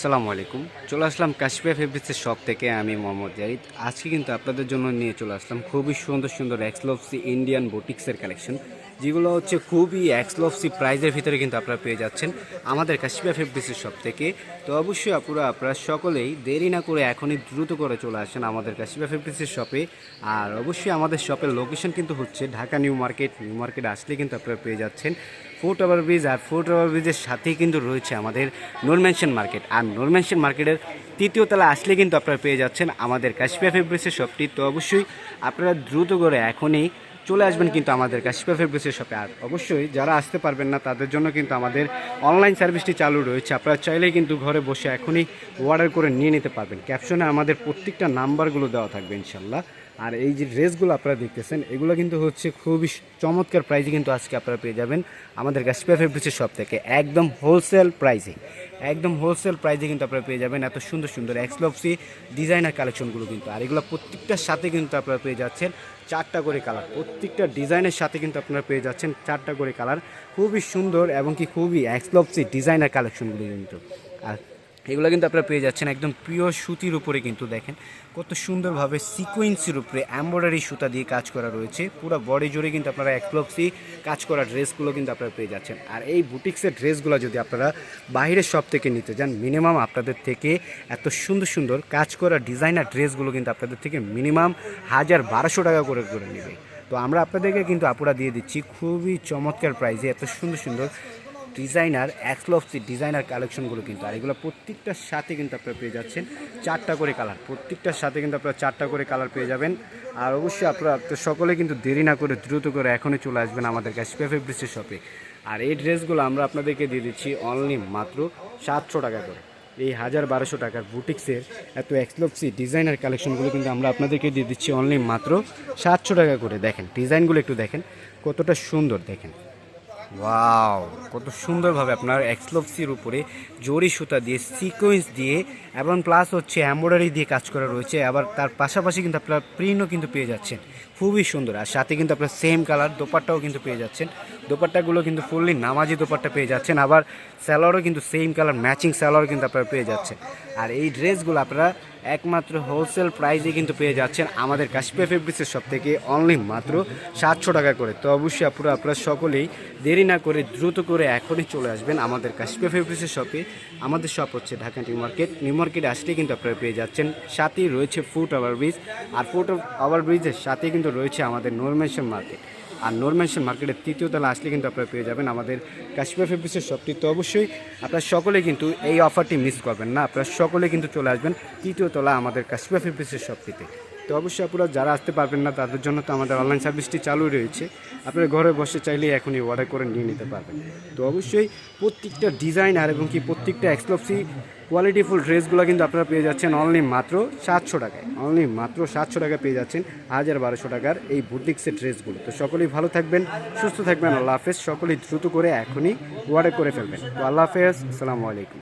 সালামু আলাইকুম। চলে আসলাম কাশ্মীর ফেব্রিক্সের শপ থেকে, আমি মোহাম্মদ জাহিদ। আজকে কিন্তু আপনাদের জন্য নিয়ে চলে আসলাম খুবই সুন্দর সুন্দর এক্সলফসি ইন্ডিয়ান বুটিক্সের কালেকশন যেগুলো হচ্ছে খুবই এক্সলফসি প্রাইজের ভিতরে কিন্তু আপনারা পেয়ে যাচ্ছেন আমাদের কাশ্মীর ফেব্রিক্সের শপ থেকে। তো অবশ্যই আপনারা আপনারা সকলেই দেরি না করে এখনই দ্রুত করে চলে আসেন আমাদের কাশ্মীর ফেব্রিক্সের শপে আর অবশ্যই আমাদের শপের লোকেশন কিন্তু হচ্ছে Dhaka New Market. New Market আসলে কিন্তু আপনারা পেয়ে যাচ্ছেন। ফুট ওভার ব্রিজ আর ফুট ওভার ব্রিজের সাথেই কিন্তু রয়েছে আমাদের নূরমেনশন মার্কেট আর নূরমেনশন মার্কেটের তৃতীয় তলা আসলে কিন্তু আপনারা পেয়ে যাচ্ছেন আমাদের কাশ্মীর ফেব্রিক্সের শপটি তো অবশ্যই আপনারা দ্রুত করে এখনই চলে আসবেন কিন্তু আমাদের কাশিপা ফেব্রিক্সের শপে আর অবশ্যই যারা আসতে পারবেন না, তাদের জন্য কিন্তু আমাদের অনলাইন সার্ভিসটি চালু রয়েছে। আপনারা চাইলে কিন্তু ঘরে বসে এখনই অর্ডার করে নিয়ে নিতে পারবেন। ক্যাপশনে আমাদের প্রত্যেকটা নাম্বারগুলো দেওয়া থাকবে ইনশাল্লাহ আর এই যে ড্রেসগুলো আপনারা দেখতেছেন, এগুলো কিন্তু হচ্ছে খুবই চমৎকার প্রাইজে কিন্তু আজকে আপনারা পেয়ে যাবেন। আমাদের কাশ্মীর ফেব্রিক্সের শপ থেকে একদম হোলসেল প্রাইসে একদম হোলসেল প্রাইজে কিন্তু আপনারা পেয়ে যাবেন। এত সুন্দর সুন্দর এক্সলপসি ডিজাইনার কালেকশনগুলো কিন্তু। আর এগুলো প্রত্যেকটার সাথে কিন্তু আপনারা পেয়ে যাচ্ছেন চারটা করে কালার প্রত্যেকটা ডিজাইনের সাথে কিন্তু আপনারা পেয়ে যাচ্ছেন চারটা করে কালার খুবই সুন্দর এবং কি খুবই এক্সলপসি ডিজাইনার কালেকশনগুলো কিন্তু। আর এগুলো কিন্তু আপনারা পেয়ে যাচ্ছেন। একদম প্রিয় সুতির উপরে কিন্তু দেখেন। কত সুন্দরভাবে সিকোয়েন্সির উপরে এম্ব্রয়ডারি সুতা দিয়ে কাজ করা রয়েছে। পুরো বডি জুড়ে কিন্তু আপনারা একলক্সি কাজ করা ড্রেসগুলো কিন্তু আপনারা পেয়ে যাচ্ছেন। আর এই বুটিক্সের ড্রেসগুলো যদি আপনারা বাইরের শপ থেকে নিতে যান মিনিমাম আপনাদের থেকে এত সুন্দর সুন্দর কাজ করা ডিজাইনার ড্রেসগুলো কিন্তু আপনাদের থেকে মিনিমাম হাজার বারোশো টাকা করে করে নেবে। তো আমরা আপনাদেরকে কিন্তু আপুরা দিয়ে দিচ্ছি। খুবই চমৎকার প্রাইজে এত সুন্দর সুন্দর ডিজাইনার এক্সলফসি ডিজাইনার কালেকশনগুলো কিন্তু, আর এগুলো প্রত্যেকটার সাথে কিন্তু আপনারা পেয়ে যাচ্ছেন চারটা করে কালার। প্রত্যেকটার সাথে কিন্তু আপনারা চারটা করে কালার পেয়ে যাবেন। আর অবশ্যই আপনারা সকলে কিন্তু দেরি না করে, দ্রুত করে এখনই চলে আসবেন আমাদের কাছে ফেব্রিক্সের শপে। আর এই ড্রেসগুলো আমরা আপনাদেরকে দিয়ে দিচ্ছি অনলি মাত্র সাতশো টাকা করে। এই হাজার বারোশো টাকার বুটিক্সের এত এক্সলপসি ডিজাইনার কালেকশনগুলো কিন্তু আমরা আপনাদেরকে দিয়ে দিচ্ছি অনলি মাত্র সাতশো টাকা করে। দেখেন, ডিজাইনগুলো একটু দেখেন, কতটা সুন্দর দেখেন। ওয়াও কত সুন্দরভাবে আপনার এক্সলপসির উপরে জরি সুতা দিয়ে সিকোয়েন্স দিয়ে, এবং প্লাস হচ্ছে এম্ব্রয়ডারি দিয়ে কাজ করা রয়েছে। আবার তার পাশাপাশি কিন্তু আপনার প্রিন্টও কিন্তু পেয়ে যাচ্ছেন। খুবই সুন্দর। আর সাথে কিন্তু আপনার সেম কালার দোপাট্টাও কিন্তু পেয়ে যাচ্ছেন। দোপাট্টাগুলো কিন্তু ফুললি নামাজি দোপাট্টা পেয়ে যাচ্ছেন। আবার স্যালোয়ারও কিন্তু সেম কালার ম্যাচিং স্যালোয়ার কিন্তু আপনারা পেয়ে যাচ্ছেন। আর এই ড্রেসগুলো আপনারা একমাত্র হোলসেল প্রাইসে কিন্তু পেয়ে যাচ্ছেন আমাদের কাশ্মীর ফেব্রিক্সের সব থেকে অনলি মাত্র সাতশো টাকা করে। তো অবশ্যই আপনারা আপনারা সকলেই দেরি না করে দ্রুত করে এখনই চলে আসবেন আমাদের কাশ্মীর ফেব্রিক্সের শপে আমাদের শপ হচ্ছে ঢাকা নিউ মার্কেট। নিউ মার্কেটে আসলে কিন্তু আপনারা পেয়ে যাচ্ছেন। সাথেই রয়েছে ফুট ওভার ব্রিজ আর ফুট ওভার ব্রিজের সাথে কিন্তু রয়েছে আমাদের নরমেশন মার্কেট আর নরমেশন মার্কেটের তৃতীয় তলা আসলে কিন্তু আপনারা পেয়ে যাবেন আমাদের কাশ্মীর ফেব্রিক্সের শপটি তো অবশ্যই আপনারা সকলে কিন্তু এই অফারটি মিস করবেন না। আপনারা সকলে কিন্তু চলে আসবেন তৃতীয় তলা আমাদের কাশ্মীর ফেব্রিক্সের শপটিতে তো অবশ্যই আপনারা যারা আসতে পারবেন না, তাদের জন্য তো আমাদের অনলাইন সার্ভিসটি চালু রয়েছে। আপনারা ঘরে বসে চাইলেই এখনই অর্ডার করে নিয়ে নিতে পারবেন। তো অবশ্যই প্রত্যেকটা ডিজাইন আর এবং কি প্রত্যেকটা এক্সপ্লোসি কোয়ালিটিফুল ড্রেসগুলো কিন্তু আপনারা পেয়ে যাচ্ছেন অনলি মাত্র সাতশো টাকায়। অনলি মাত্র সাতশো টাকা পেয়ে যাচ্ছেন হাজার বারোশো টাকার এই বুটিক্সের ড্রেসগুলো তো সকলেই ভালো থাকবেন, সুস্থ থাকবেন, আল্লাহ হাফেজ। সকলেই দ্রুত করে এখনই অর্ডার করে ফেলবেন। তো আল্লাহ হাফেজ, আসসালামু আলাইকুম।